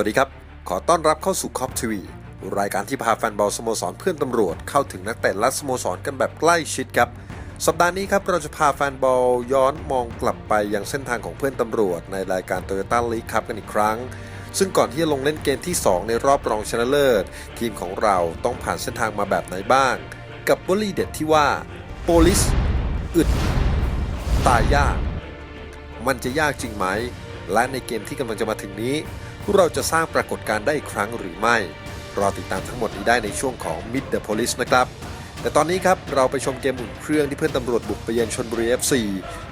สวัสดีครับ ขอต้อนรับเข้าสู่คอปทีวีรายการที่พาแฟนบอลสโมสรเพื่อนตำรวจเข้าถึงนักเตะและสโมสรกันแบบใกล้ชิดครับ สัปดาห์นี้ครับเราจะพาแฟนบอลย้อนมองกลับไปยังเส้นทางของเพื่อนตำรวจ ในรายการ Toyota League ครับกันอีกครั้ง ซึ่งก่อนที่จะลงเล่นเกมที่ 2 ในรอบรองชนะเลิศ ทีมของเราต้องผ่านเส้นทางมาแบบไหนบ้าง กับวลีเด็ดที่ว่าโปลิสอึดตายยาก มันจะยากจริงไหม และในเกมที่กำลังจะมาถึงนี้ เราจะสร้างปรากฏการณ์ได้อีกครั้งหรือไม่ รอติดตามทั้งหมดนี้ได้ในช่วงของ Mid the Police นะครับ แต่ตอนนี้ครับ เราไปชมเกมอุ่นเครื่องที่เพื่อนตำรวจบุกไปเยือนชนบุรี FC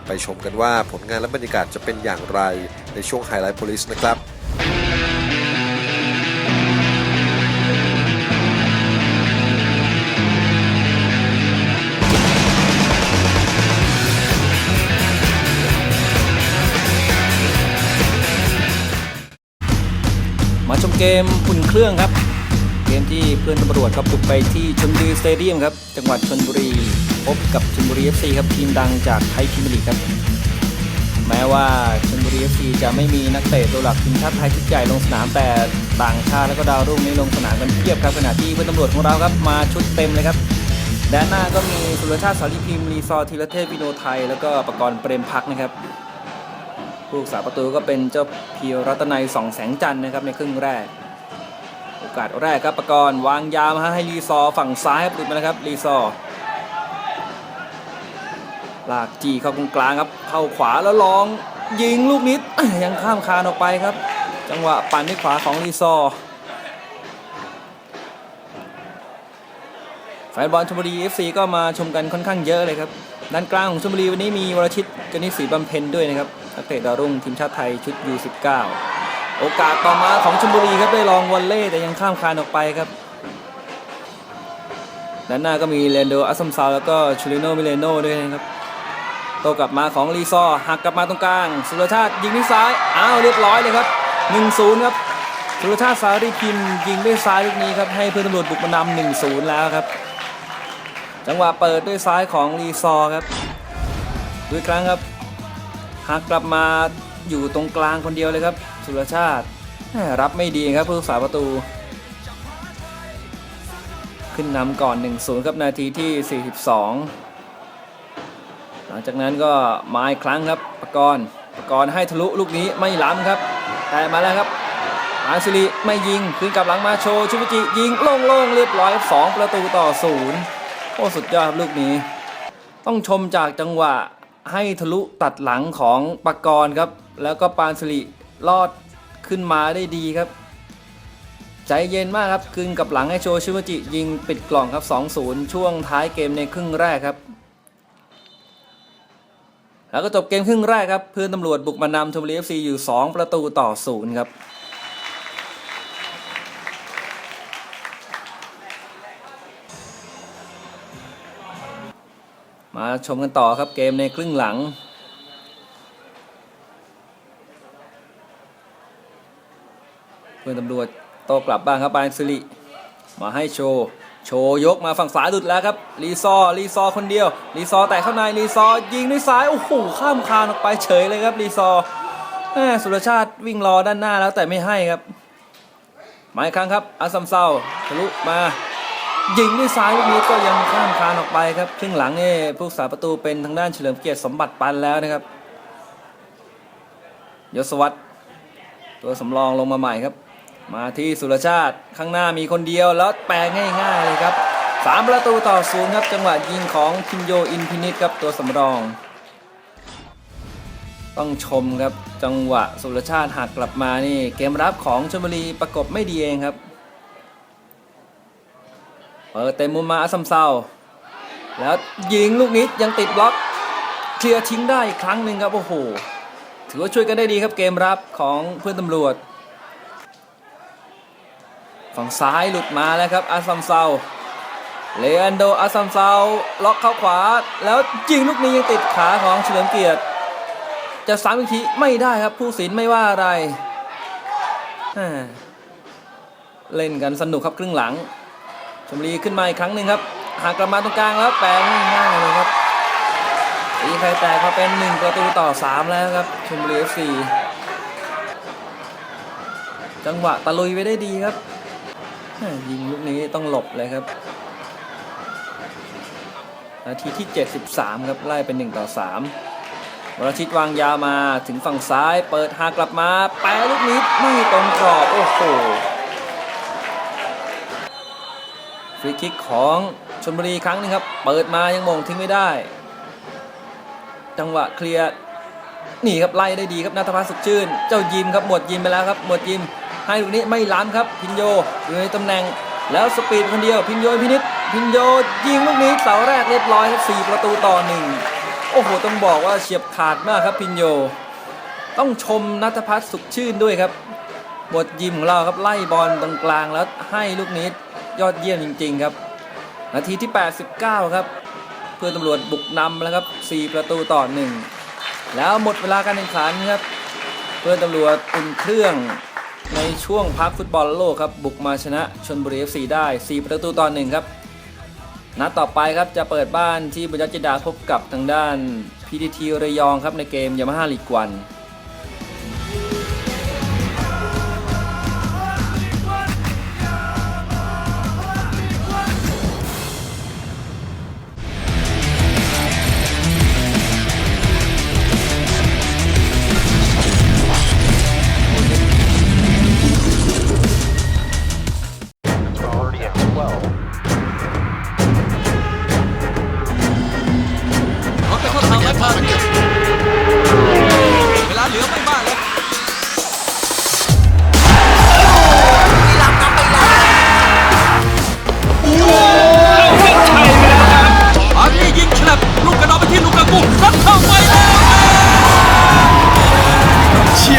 ไปชมกันว่าผลงานและบรรยากาศจะเป็นอย่างไรในช่วงไฮไลท์ Police นะครับ เกมอุ่นเครื่องครับ เกมที่เพื่อนตำรวจครับบุกไปที่ชลบุรีสเตเดียมครับ จังหวัดชลบุรี พบกับชลบุรี FC ครับทีมดังจากไทยพรีเมียร์ลีกครับ แม้ว่าชลบุรี FC จะไม่มีนักเตะตัวหลักทีมชาติไทยชุดใหญ่ลงสนามแต่ต่างชาติและก็ดาวรุ่งนี้ลงสนามกันเพียบครับขณะที่เพื่อนตำรวจของเราครับมาชุดเต็มเลยครับด้านหน้าก็มีสุรชาติสารีพิมพ์รีซอธีรเทพวิโนไทย แล้วก็ประกรณ์เปรมพักนะครับ ผู้กษาประตูก็เป็นเจ้าเพียวรัตนัยสองแสงจันทร์นะครับในครึ่งแรก โอกาสแรกครับประกรณ์วางยาวมาให้รีซอฝั่งซ้ายหลุดมานะครับรีซอลากจีเข้าตรงกลางครับ เข้าขวาแล้วลองยิงลูกนิดยังข้ามคานออกไปครับ จังหวะปั่นด้วยขวาของรีซอแฟนบอลชลบุรี FC ก็มาชมกันค่อนข้างเยอะเลยครับ ด้านกลางของชลบุรีวันนี้มีวรชิตกนิษฐ์ศรีบำเพ็ญด้วยนะครับนักเตะดาวรุ่งทีมชาติไทยชุด U19 โอกาสต่อมาของชลบุรีครับได้ลองวอลเล่แต่ยังข้ามคานออกไปครับด้านหน้าก็มีเลนโดอัสซัมซาวแล้วก็ชูริโนมิเลโนด้วยนะครับโตกลับมาของรีซอหักกลับมาตรงกลาง สุรชาติยิงด้วยซ้ายอ้าวเรียบร้อยเลยครับ 1-0 ครับ สุรชาติสารีพิมพ์ยิงด้วยซ้ายลูกนี้ครับให้เพื่อนตำรวจบุกมานำ1-0 แล้วครับ จังหวะเปิดด้วยซ้ายของรีซอครับดูอีกครั้งครับ หักกลับมาอยู่ตรงกลางคนเดียวเลยครับ สุรชาติรับไม่ดีครับผู้รักษาประตู ขึ้นนำก่อน 1-0ครับนาทีที่ 42 หลังจากนั้นก็มาอีกครั้งครับประกรณ์ประกรณ์ให้ทะลุลูกนี้ไม่ล้ำครับแต่มาแล้วครับอาซิริไม่ยิงคืนกลับหลังมาโชว์ชุบิจิยิงโล่งๆเรียบร้อยสองประตูต่อศูนย์โอ้สุดยอดครับลูกนี้ ต้องชมจากจังหวะ ให้ทะลุตัดหลังของปากรครับ แล้วก็ปานสิริลอดขึ้นมาได้ดีครับ ใจเย็นมากครับคืนกับหลังให้โชชิมจิ ยิงปิดกล่องครับ 2-0 ช่วงท้ายเกมในครึ่งแรกครับ แล้วก็จบเกมครึ่งแรกครับเพื่อนตำรวจบุกมานำชมบุรีเอฟซีอยู่ 2 ประตูต่อศูนย์ครับ มาชมกันต่อครับเกมในครึ่งหลัง เพื่อนตำรวจโตกลับบ้างครับปานสิริมาให้โชว์โชว์ยกมาฝั่งซ้ายหลุดแล้วครับรีซอรีซอคนเดียวรีซอแต่เข้าในรีซอยิงด้วยซ้ายโอ้โหข้ามคานออกไปเฉยเลยครับรีซอแสุรชาติวิ่งรอด้านหน้าแล้วแต่ไม่ให้ครับหมาอีกครั้งครับอาซัมเซาทะลุมา ยิงด้วยซ้ายลูกนี้ก็ยังข้ามคานออกไปครับครึ่งหลังนี่ผู้รักษาประตูเป็นทางด้านเฉลิมเกียรติสมบัติปันแล้วนะครับยศวัตรตัวสำรองลงมาใหม่ครับ มาที่สุรชาติข้างหน้ามีคนเดียวแล้วแปลง่ายๆเลยครับสามประตูต่อศูนย์ครับจังหวะยิงของพินโยอินพินิตครับตัวสำรอง ต้องชมครับจังหวะสุรชาติหักกลับมานี่เกมรับของชลบุรีประกบไม่ดีเองครับ เปิดเต็มมุมมาอาซัมเซาแล้วยิงลูกนี้ยังติดบล็อกเคลียร์ทิ้งได้อีกครั้งหนึ่งครับโอ้โหถือว่าช่วยกันได้ดีครับเกมรับของเพื่อนตำรวจ ฝั่งซ้ายหลุดมาแล้วครับอาซัมเซาเลอันโดอาซัมเซาล็อกเข้าขวา แล้วยิงลูกนี้ยังติดขาของเฉลิมเกียรติ จะสามอีกทีไม่ได้ครับผู้สินไม่ว่าอะไร เล่นกันสนุกครับครึ่งหลัง ชมรีขึ้นมาอีกครั้งหนึ่งครับหากกลับมาตรงกลางแล้วแปลงง่ายเลยครับตีไข่แตกเขาเป็น 1 ประตูต่อ 3 แล้วครับชมรีเอฟซีจังหวะตะลุยไปได้ดีครับยิงลูกนี้ต้องหลบเลยครับนาทีที่ 73 ครับไล่เป็น 1 ต่อ 3วรชิตวางยาวมาถึงฝั่งซ้าย เปิดหากลับมา แปรลูกนี้ไม่ตรงกรอบ โอ้โห ฟรีคิกของชลบุรีครั้งนึงครับ เปิดมายังมงทิ้งไม่ได้ จังหวะเคลียร์นี่ครับไล่ได้ดีครับนัทพัฒน์สุขชื่น เจ้ายิมครับหมวดยิมไปแล้วครับหมวดยิม ให้ลูกนี้ไม่ล้ำครับ พินโยอยู่ในตำแหน่ง แล้วสปีดคนเดียวพินโยพินิษพินโยยิงลูกนี้เสาแรกเรียบร้อยครับ4ประตูต่อหนึ่งโอ้โหต้องบอกว่าเฉียบขาดมากครับพินโย ต้องชมนัทพัฒน์สุขชื่นด้วยครับบทยิมของเราครับไล่บอลตรงกลางแล้วให้ลูกนี้ ยอดเยี่ยมจริง ๆ ครับ นาทีที่ 89 ครับ เพื่อนตำรวจบุกนำแล้วครับ 4 ประตูต่อ 1 แล้วหมดเวลาการแข่งขันครับ เพื่อนตำรวจอุ่นเครื่องในช่วงพักฟุตบอลโลกครับ บุกมาชนะชนบุรี FC ได้ 4 ประตูต่อ 1 ครับนัดต่อไปครับจะเปิดบ้านที่บุญจิดาพบกับทางด้าน PTT ระยองครับในเกมยามาฮ่าลีกวัน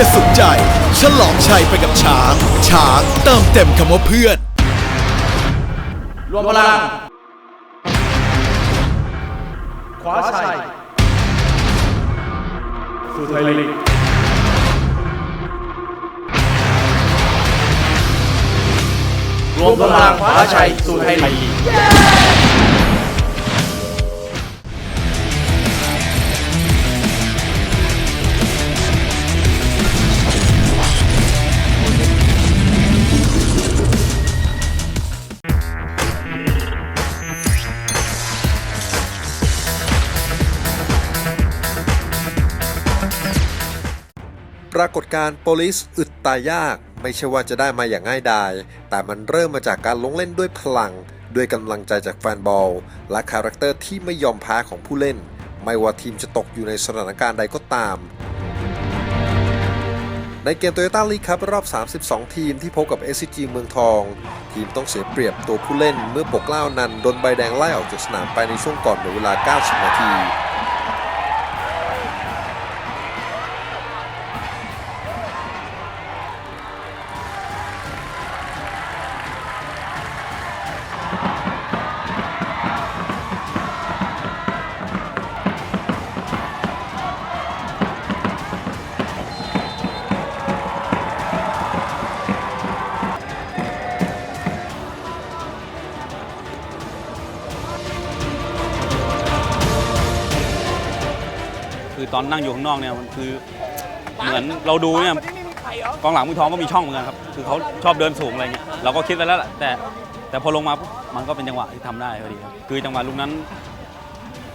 ยร์สุดใจ ฉลองชัยไปกับช้าง ช้างเติมเต็มคำว่าเพื่อน รวมพลังขวาชัยสู่ไทยลีกรวมพลังขวาชัยสู่ไทยลีก รากฏการณ์โปลิสอึดตายยาก ไม่ใช่ว่าจะได้มาอย่างง่ายดาย แต่มันเริ่มมาจากการลงเล่นด้วยพลัง ด้วยกำลังใจจากแฟนบอล และคาแรคเตอร์ที่ไม่ยอมแพ้ของผู้เล่น ไม่ว่าทีมจะตกอยู่ในสถานการณ์ใดก็ตาม ในเกมโตโยต้าลีกครับรอบ 32 ทีมที่พบกับ SCG เมืองทอง ทีมต้องเสียเปรียบตัวผู้เล่นเมื่อปกเกล้านันโดนใบแดงไล่ออกจากสนามไปในช่วงก่อนหมดเวลา 90 นาที ตอนนั่งอยู่ข้างนอกเนี่ยมันคือเหมือนเราดูเนี่ยกองหลังมือทองก็มีช่องเหมือนกันครับคือเขาชอบเดินสูงอะไรเงี้ยเราก็คิดไว้แล้วแหละแต่แต่พอลงมาปุ๊บมันก็เป็นจังหวะที่ทำได้พอดีครับคือจังหวะลูกนั้น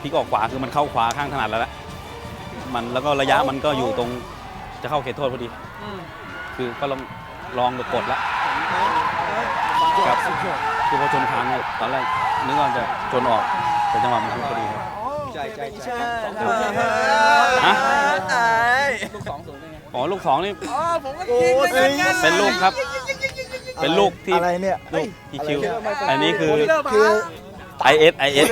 พลิกออกขวาคือมันเข้าขวาข้างถนัดแล้วแหละมันแล้วก็ระยะมันก็อยู่ตรงจะเข้าเขตโทษพอดีคือก็ลองลองกดละครับคือพอชนคางเนี่ยตอนแรกนึกว่าจะชนออกแต่จังหวะมันพอดีครับ ฮะอ๋อลูกสองนี่เป็นลูกครับ เป็นลูกที่อะไรเนี่ย ลูกที่คิว อันนี้คือ IS IS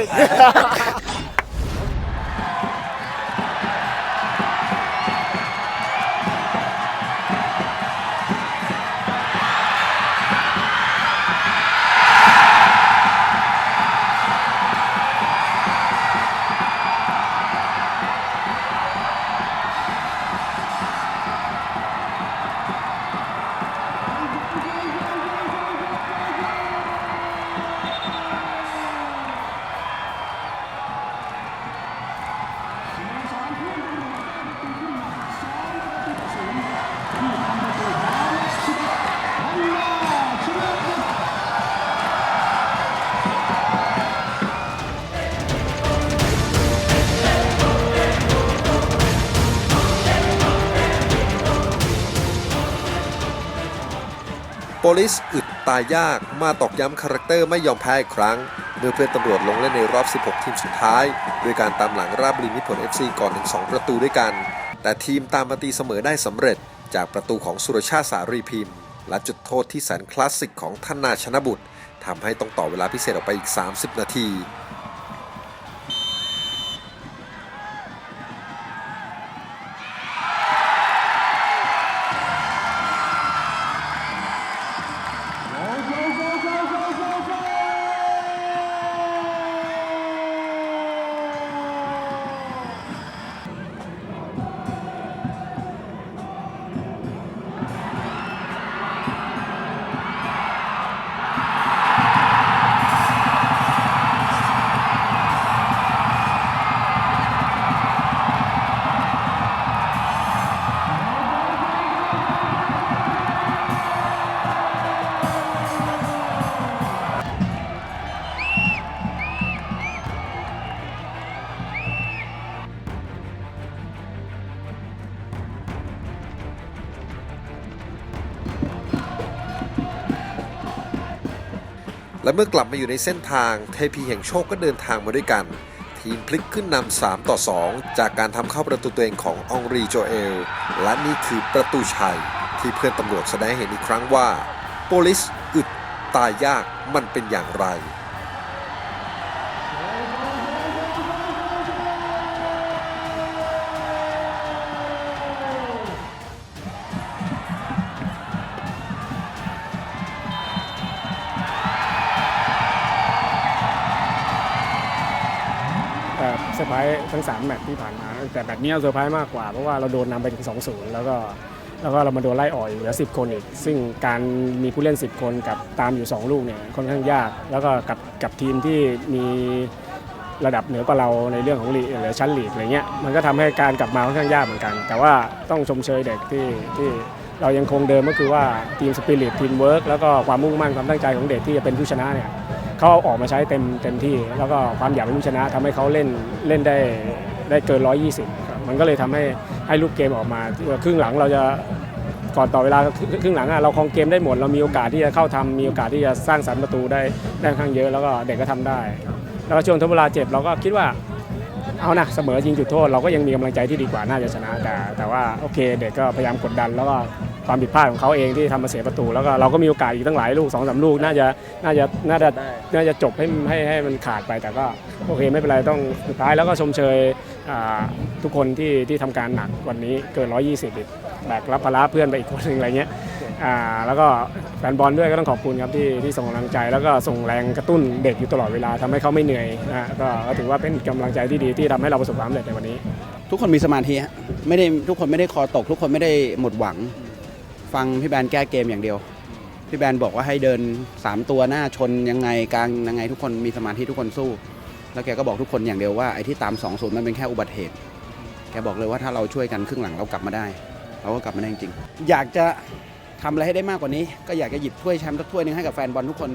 โปลิสอึดตายยากมาตอกย้ำคาแรคเตอร์ไม่ยอมแพ้อีกครั้ง เมื่อเพื่อนตำรวจลงเล่นในรอบ 16 ทีมสุดท้าย ด้วยการตามหลังราบบุรีมิผล FC ก่อนถึง2ประตูด้วยกัน แต่ทีมตามมาตีเสมอได้สำเร็จ จากประตูของสุรชาติสารีพิมพ์ และจุดโทษที่แสนคลาสสิกของธนาชนบุตรทำให้ต้องต่อเวลาพิเศษออกไปอีก 30 นาที เมื่อกลับมาอยู่ในเส้นทางเทพีแห่งโชคก็เดินทางมาด้วยกัน ทีมพลิกขึ้นนำ3ต่อ 2 จากการทำเข้าประตูตัวเองขององรีโจเอล และนี่คือประตูชัย ที่เพื่อนตำรวจแสดงเห็นอีกครั้งว่า โปลิสอึดตายยากมันเป็นอย่างไร ทั้ง 3 แมตช์ที่ผ่านมา แต่แมตช์เนี้ยเซอร์ไพรส์มากกว่า เพราะว่าเราโดนนำไปถึง 2-0 แล้วก็แล้วก็เรามาโดนไล่ออกอยู่เหลือ 10 คนอีก ซึ่งการมีผู้เล่น 10 คนกับตามอยู่ 2 ลูกเนี่ยค่อนข้างยาก แล้วก็กับกับทีมที่มีระดับเหนือกว่าเราในเรื่องของลีกหรือชั้นลีกอะไรเงี้ยมันก็ทำให้การกลับมาค่อนข้างยากเหมือนกัน แต่ว่าต้องชมเชยเด็กที่ที่เรายังคงเดิมก็คือว่าทีมสปิริตทีมเวิร์กแล้วก็ความมุ่งมั่นความตั้งใจของเด็กที่จะเป็นผู้ชนะเนี่ย เขาเอาออกมาใช้เต็มเต็มที่ แล้วก็ความอยากเป็นผู้ชนะทำให้เขาเล่นเล่นได้ได้เกิน 120ครับมันก็เลยทำให้ให้ลูกเกมออกมาครึ่งหลังเราจะก่อนต่อเวลาครึ่งหลังเราครองเกมได้หมด เรามีโอกาสที่จะเข้าทำมีโอกาสที่จะสร้างสรรค์ประตูได้ได้ค่อนข้างเยอะแล้วก็เด็กก็ทำได้ แล้วก็ช่วงทดเวลาเจ็บเราก็คิดว่าเอานะเสมอยิงจุดโทษ เราก็ยังมีกำลังใจที่ดีกว่าน่าจะชนะแต่แต่ว่าโอเคเด็กก็พยายามกดดันแล้วก็ ความผิดพลาดของเขาเองที่ทำมาเสียประตูแล้วก็เราก็มีโอกาสอีกตั้งหลายลูกสองสามลูกน่าจะน่าจะน่าจะน่าจะจบให้ให้ให้มันขาดไปแต่ก็โอเคไม่เป็นไรต้องสุดท้ายแล้วก็ชมเชยอ่าทุกคนที่ที่ทำการหนักวันนี้เกิน 120อีกแบกรับภาระเพื่อนไปอีกคนหนึ่งอะไรเงี้ยอ่าแล้วก็แฟนบอลด้วยก็ต้องขอบคุณครับที่ที่ส่งกำลังใจ แล้วก็ส่งแรงกระตุ้นเด็กอยู่ตลอดเวลาทำให้เขาไม่เหนื่อยนะฮะก็ก็ถือว่าเป็นกำลังใจที่ดีที่ทำให้เราประสบความสำเร็จในวันนี้ ทุกคนมีสมาธิฮะไม่ได้ทุกคนไม่ได้คอตก ทุกคนไม่ได้หมดหวัง ฟังพี่แบนแก้เกมอย่างเดียว พี่แบนบอกว่าให้เดิน 3 ตัวหน้าชนยังไงกลางยังไงทุกคนมีสมาธิทุกคนสู้ แล้วแกก็บอกทุกคนอย่างเดียวว่าไอ้ที่ตาม2อศูนย์มันเป็นแค่อุบัติเหตุ แกบอกเลยว่าถ้าเราช่วยกันครึ่งหลังเรากลับมาได้ เราก็กลับมาได้จริงๆอยากจะทำอะไรให้ได้มากกว่านี้ ก็อยากจะหยิบถ้วยแชมป์สักถ้วยหนึงให้กับแฟนบอลทุกคน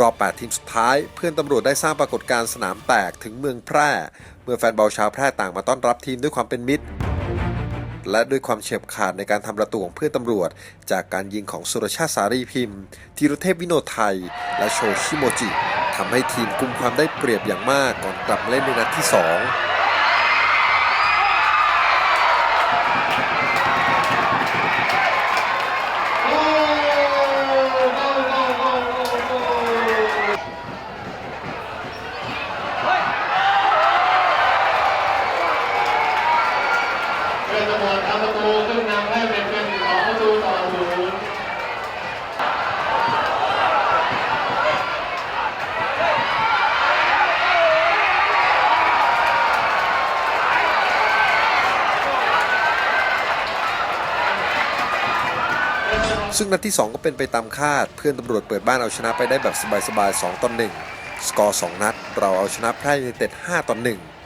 รอบ 8 ทีมสุดท้าย เพื่อนตำรวจได้สร้างปรากฏการณ์สนามแตกถึงเมืองแพร่ เมื่อแฟนบอลชาวแพร่ต่างมาต้อนรับทีมด้วยความเป็นมิตร และด้วยความเฉียบขาดในการทำประตูของเพื่อนตำรวจ จากการยิงของสุรชาติสารีพิมพ์ธีรเทพวิโนไทย และโชชิโมจิทำให้ทีมกุมความได้เปรียบอย่างมากก่อนกลับเล่นในนัดที่ 2 ซึ่งนัดที่ 2 ก็เป็นไปตามคาด เพื่อนตำรวจเปิดบ้านเอาชนะไปได้แบบสบายๆ2ต่อ1สกอร์ 2 นัด เราเอาชนะแพร่ยูไนเต็ด5ต่อ1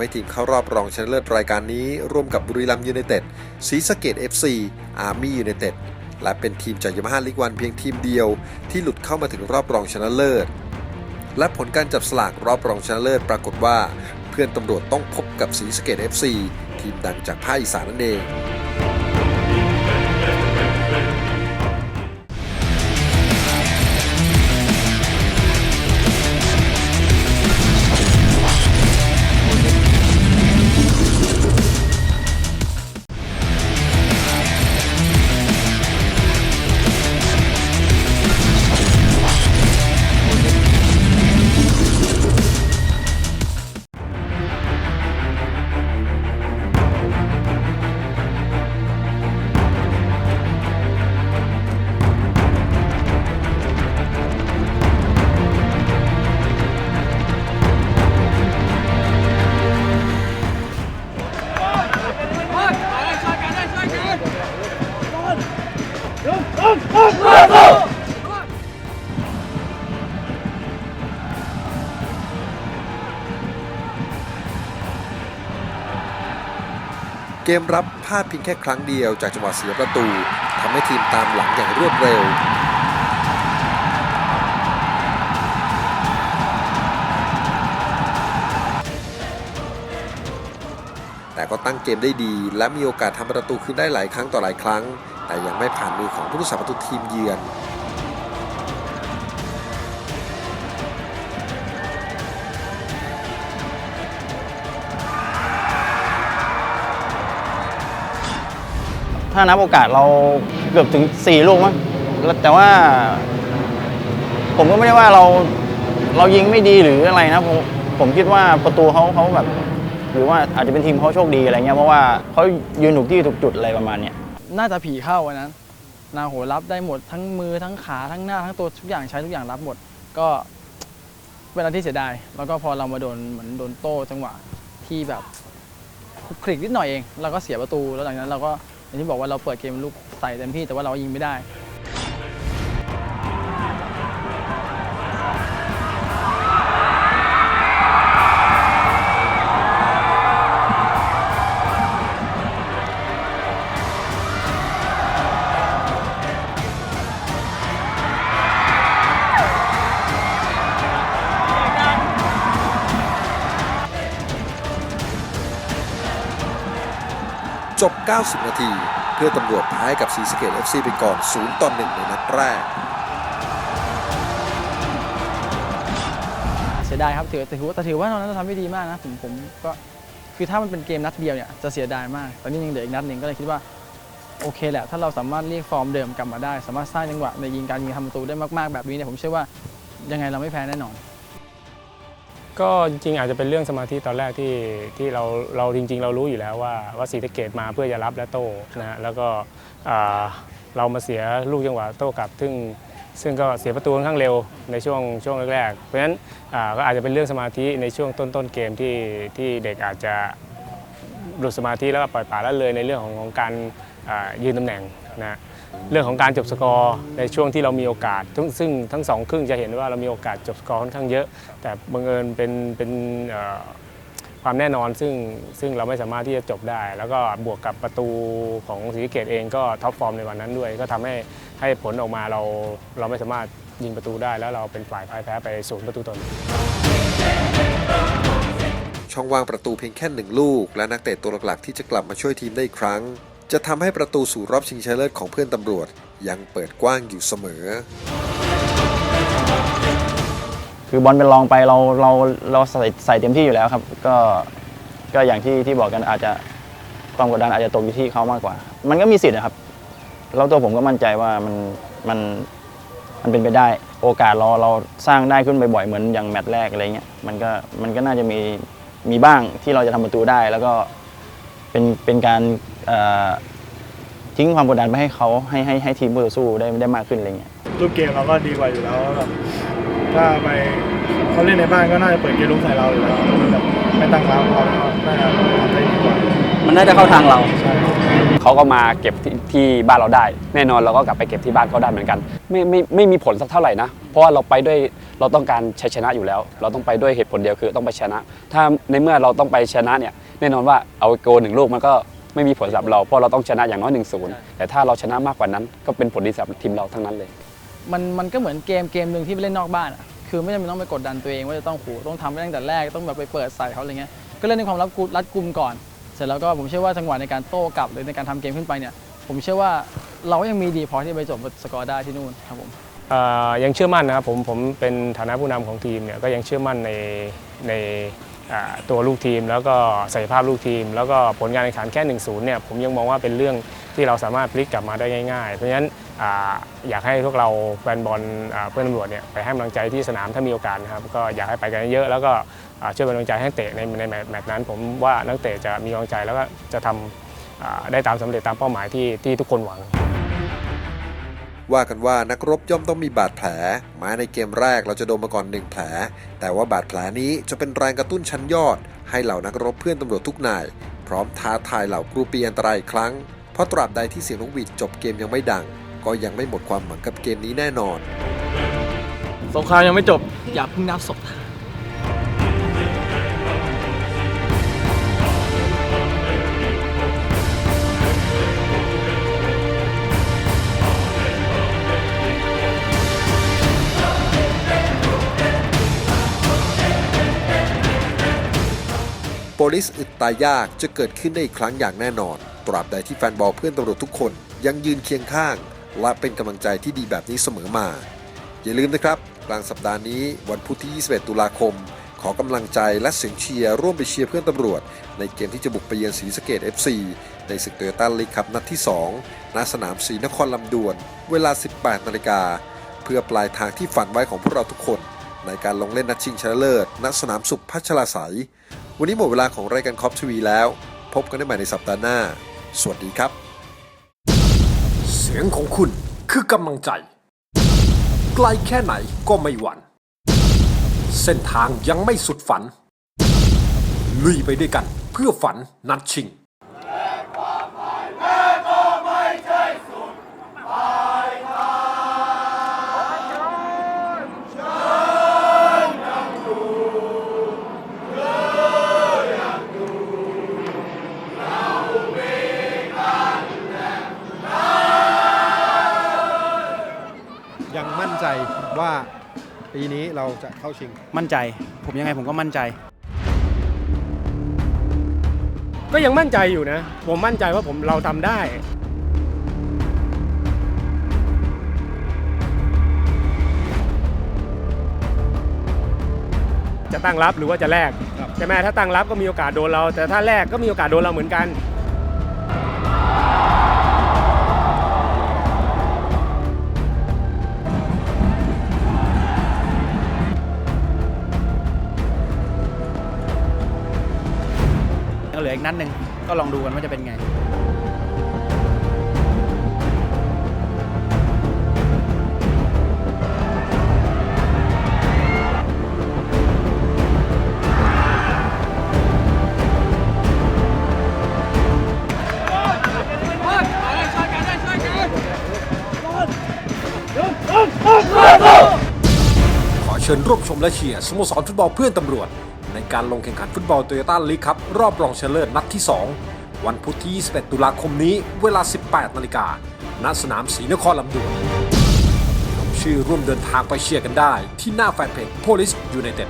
ให้ทีมเข้ารอบรองชนะเลิศรายการนี้ ร่วมกับบุรีรัมยูไนเต็ดศรีสะเกด FC อาร์มี่ยูไนเต็ดและเป็นทีมจากยามาฮ่าลีกวันเพียงทีมเดียว ที่หลุดเข้ามาถึงรอบรองชนะเลิศ และผลการจับสลากรอบรองชนะเลิศปรากฏว่า เพื่อนตำรวจต้องพบกับศรีสะเกด FC ทีมดังจากภาคอีสานนั่นเอง มรับพลาดเพียงแค่ครั้งเดียวจากจังหวะเสียประตูทำให้ทีมตามหลังอย่างรวดเร็วแต่ก็ตั้งเกมได้ดี และมีโอกาสทำประตูขึ้นได้หลายครั้งต่อหลายครั้ง แต่ยังไม่ผ่านมือของผู้รักษาประตูทีมเยือน ถ้านับโอกาสเราเกือบถึง 4 ลูกมั้งแต่ว่า ผมก็ไม่ได้ว่าเราเรายิงไม่ดีหรืออะไรนะผมผมคิดว่าประตูเขาเขาแบบ หรือว่าอาจจะเป็นทีมเขาโชคดีอะไรเงี้ยเพราะว่าเขายืนถูกที่ถูกจุดอะไรประมาณเนี้ยน่าจะผีเข้าวันนั้นนาโหรับได้หมดทั้งมือทั้งขาทั้งหน้าทั้งตัวทุกอย่างใช้ทุกอย่างรับหมด ก็เป็นอะไรที่เสียดายแล้วก็พอเรามาโดนเหมือนโดนโต้จังหวะที่แบบคลุกคลิกนิดหน่อยเอง เราก็เสียประตูแล้วหลังจากนั้นเราก็ อย่างที่บอกว่าเราเปิดเกมลูกใส่เต็มที่แต่ว่าเรายิงไม่ได้ จบ 90 นาที เพื่อตำรวจแพ้ให้กับศรีสเกด FC ไปก่อน 0 ต่อ 1 ในนัดแรก เสียดายครับถือแต่ถือว่าแต่ถือว่าตอนนั้นเราทำได้ดีมากนะผมผมก็คือถ้ามันเป็นเกมนัดเดียวเนี่ยจะเสียดายมาก ตอนนี้ยังเหลืออีกนัดหนึ่งก็เลยคิดว่าโอเคแหละ ถ้าเราสามารถเรียกฟอร์มเดิมกลับมาได้ สามารถสร้างจังหวะในยิงการยิงทำประตูได้มากๆแบบนี้เนี่ยผมเชื่อว่ายังไงเราไม่แพ้แน่นอน ก็จริงๆอาจจะเป็นเรื่องสมาธิตอนแรกที่ที่เราเราจริง ๆ เรารู้อยู่แล้วว่าว่าศรีสะเกดมาเพื่อจะรับและโต้นะฮะแล้วก็อ่าเรามาเสียลูกจังหวะโต้กลับ ซึ่งซึ่งก็เสียประตูค่อนข้างเร็วในช่วงช่วงแรกๆเพราะฉะนั้นอ่าก็อาจจะเป็นเรื่องสมาธิในช่วงต้นๆเกมที่ที่เด็กอาจจะหลุดสมาธิแล้วก็ปล่อยปละละเลยในเรื่องของของการอ่ายืนตำแหน่งนะฮะ เรื่องของการจบสกอร์ในช่วงที่เรามีโอกาส ซึ่งทั้งสองครึ่งจะเห็นว่าเรามีโอกาสจบสกอร์ค่อนข้างเยอะ แต่บังเอิญเป็นเป็นความแน่นอนซึ่งซึ่งเราไม่สามารถที่จะจบได้ แล้วก็บวกกับประตูของศรีเกดเองก็ท็อปฟอร์มในวันนั้นด้วย ก็ทำให้ให้ผลออกมาเราเราไม่สามารถยิงประตูได้แล้วเราเป็นฝ่ายพ่ายแพ้ไปศูนย์ประตูตนช่องว่างประตูเพียงแค่หนึ่งลูก และนักเตะตัวหลักๆที่จะกลับมาช่วยทีมได้อีกครั้ง จะทำให้ประตูสู่รอบชิงชนะเลิศของเพื่อนตำรวจ ยังเปิดกว้างอยู่เสมอ คือบอลเป็นรองไปเราเราเราใส่ใส่เต็มที่อยู่แล้วครับ ก็ก็อย่างที่ที่บอกกันอาจจะความกดดันอาจจะตกอยู่ที่เขามากกว่า มันก็มีสิทธิ์นะครับ แล้วตัวผมก็มั่นใจว่ามันมันมันเป็นไปได้ โอกาสเราเราสร้างได้ขึ้นบ่อยๆเหมือนอย่างแมตช์แรกอะไรเงี้ยมันก็มันก็น่าจะมีมีบ้างที่เราจะทำประตูได้ แล้วก็เป็นเป็นการ ทิ้งความกดดันไปให้เขาให้ให้ให้ทีมผู้ต่อสู้ได้ได้มากขึ้นอะไรเงี้ยรูปเกมเราก็ดีกว่าอยู่แล้วแบบถ้าไปเขาเล่นในบ้านก็น่าจะเปิดเกมลุกใส่เราอยู่แล้วแบบไม่ตั้งรับเราก็น่าจะทำได้ดีกว่ามันน่าจะเข้าทางเราใช่เขาก็มาเก็บที่ที่บ้านเราได้ แน่นอนเราก็กลับไปเก็บที่บ้านเขาได้เหมือนกัน ไม่ไม่ไม่มีผลสักเท่าไหร่นะ เพราะว่าเราไปด้วยเราต้องการชัยชนะอยู่แล้ว เราต้องไปด้วยเหตุผลเดียวคือต้องไปชนะ ถ้าในเมื่อเราต้องไปชนะเนี่ยแน่นอนว่าเอาโกลหนึ่งลูกมันก็ ไม่มีผลสำหรับเราเพราะเราต้องชนะอย่างน้อยหนึ่งศูนย์แต่ถ้าเราชนะมากกว่านั้น ก็เป็นผลดีสำหรับทีมเราทั้งนั้นเลย มันมันก็เหมือนเกมเกมหนึ่งที่ไปเล่นนอกบ้านอะคือไม่จำเป็นต้องไปกดดันตัวเองว่าจะต้องขู่ต้องทำไปตั้งแต่แรกต้องแบบไปเปิดใส่เขาอะไรเงี้ยก็เล่นในความรัดกุมรัดกุมก่อน เสร็จแล้วก็ผมเชื่อว่าจังหวะในการโต้กลับหรือในการทำเกมขึ้นไปเนี่ยผมเชื่อว่าเราก็ยังมีดีพอที่จะไปจบสกอร์ได้ที่นู่นครับผม เอ่อยังเชื่อมั่นนะครับผมผมเป็นฐานะผู้นำของทีมเนี่ยก็ยังเชื่อมั่นในในอ่า ตัวลูกทีม แล้วก็ศักยภาพลูกทีม แล้วก็ผลการแข่งขันแค่1-0เนี่ยผมยังมองว่าเป็นเรื่องที่เราสามารถพลิกกลับมาได้ง่าย ๆ เพราะฉะนั้นออยากให้พวกเราแฟนบอลเพื่อนตำรวจเนี่ยไปให้กำลังใจที่สนามถ้ามีโอกาสครับก็อยากให้ไปกันเยอะแล้วก็ช่วยเป็นกำลังใจให้นักเตะในในแมตช์นั้น ผมว่านักเตะจะมีกำลังใจแล้วก็จะทำอ่าได้ตามสำเร็จตามเป้าหมายที่ที่ทุกคนหวัง ว่ากันว่านักรบย่อมต้องมีบาดแผล มาในเกมแรกเราจะโดนมาก่อนหนึ่งแผล แต่ว่าบาดแผลนี้จะเป็นแรงกระตุ้นชั้นยอด ให้เหล่านักรบเพื่อนตำรวจทุกนาย พร้อมท้าทายเหล่ากรูปีอันตรายอีกครั้ง เพราะตราบใดที่เสียงนกหวีดจบเกมยังไม่ดัง ก็ยังไม่หมดความหวังกับเกมนี้แน่นอน สงครามยังไม่จบ อย่าเพิ่งนับศพ ปลิสอึดตายยากจะเกิดขึ้นได้อีกครั้งอย่างแน่นอน ตราบใดที่แฟนบอลเพื่อนตำรวจทุกคนยังยืนเคียงข้าง และเป็นกำลังใจที่ดีแบบนี้เสมอมา อย่าลืมนะครับ กลางสัปดาห์นี้วันพุธที่ 21 ตุลาคม ขอกำลังใจและเสียงเชียร์ร่วมไปเชียร์เพื่อนตำรวจ ในเกมที่จะบุกไปเยือนศรีสะเกด FC ในศึกโตโยต้าลีกคับนัดที่ 2 ณ สนามศรีนครลำดวน เวลา 18 นาฬิกา เพื่อปลายทางที่ฝันไว้ของพวกเราทุกคน ในการลงเล่นนัดชิงชนะเลิศ ณ สนามสุขพัชราไสย วันนี้หมดเวลาของรายการคอปทวีแล้ว พบกันได้ใหม่ในสัปดาห์หน้า สวัสดีครับ เสียงของคุณคือกำลังใจ ไกลแค่ไหนก็ไม่หวั่น เส้นทางยังไม่สุดฝัน ลุยไปด้วยกันเพื่อฝันนัดชิง ปีนี้เราจะเข้าชิง มั่นใจ ผมยังไงผมก็มั่นใจ ก็ยังมั่นใจอยู่นะ ผมมั่นใจว่าผมเราทำได้ จะตั้งรับหรือว่าจะแลกใช่ไหมถ้าตั้งรับก็มีโอกาสโดนเรา แต่ถ้าแลกก็มีโอกาสโดนเราเหมือนกัน ลืออีกนัดหนึ่งก็ลองดูกันว่าจะเป็นไงขอเชิญร่วมชมและเชียร์สโมสรฟุตบอลเพื่อนตำรวจ การลงแข่งขันฟุตบอลโตโยต้าลีกครับรอบรองชนะเลิศนัดที่ 2 วันพุธที่ 21 ตุลาคมนี้ เวลา 18 นาฬิกาณสนามศรีนครลำดวนชื่อร่วมเดินทางไปเชียร์กันได้ ที่หน้าแฟนเพจ Police United